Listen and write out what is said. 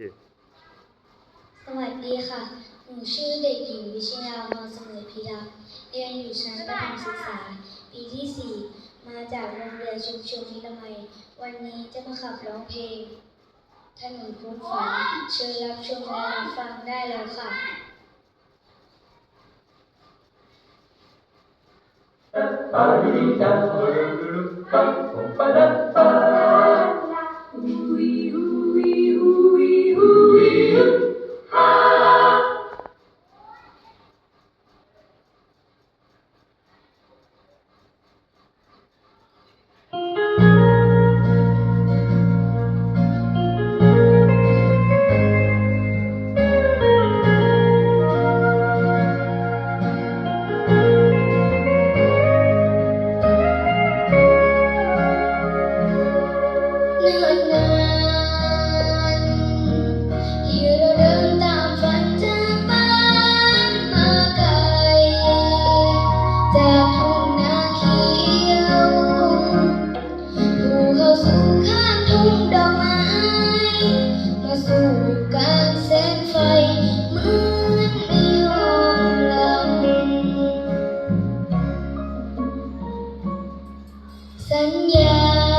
สวัสดีค่ะ หนูชื่อเด็กหญิงวิชยาพรเสมอพิทักษ์เรียนอยู่ชั้นประถมศึกษา ปีที่ 4 มาจากโรงเรียนชุมชนนิรมัย วันนี้จะมาขับร้องเพลงถนนคุ้นฝัน เชิญรับชมและรับฟังได้แล้วค่ะเำสั